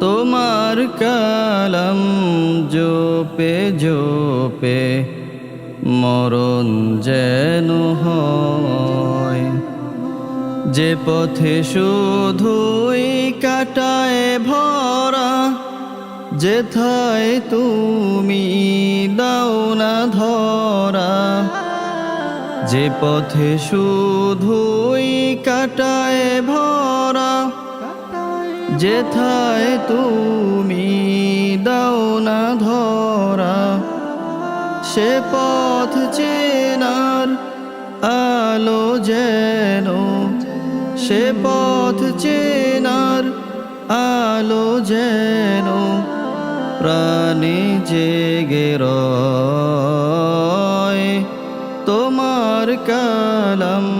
তোমার কালাম জোপে জোপে মরণ যেন হয়। যে পথে শুধুই কাটায় ভরা, যেথায় তুমি দাও না ধরা। যে পথে শুধুই কাটায় ভরা, যেথায় তুমি দাও না ধরা। সে পথ চেনার আলো যেন, সে পথ চেনার আলো যেন, প্রাণী জেগে তোমার কালাম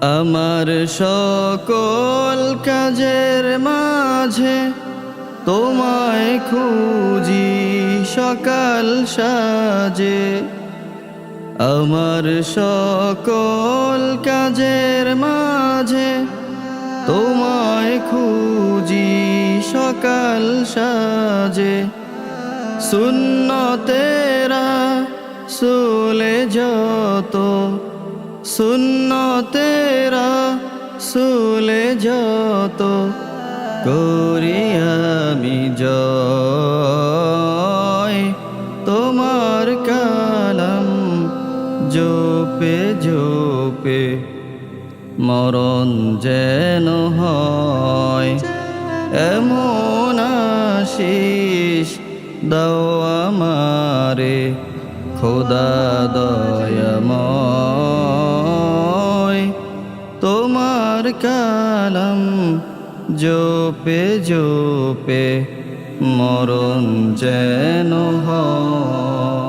আমার সকল কাজের মাঝে তোমায় খুঁজি সকাল সাজে। আমার সকল কাজের মাঝে তোমায় খুঁজি সকাল সাজে। শূন্য তেরা সুলে যত শূন্য তেরা সুলে যত করি আমি তোমার কালাম জোপে জোপে মরণ যেন হয়। এমন আশিস দাও আমারে, খোদা দয়াময়। তোমার কালাম জোপে জোপে মরণ যেন হয়।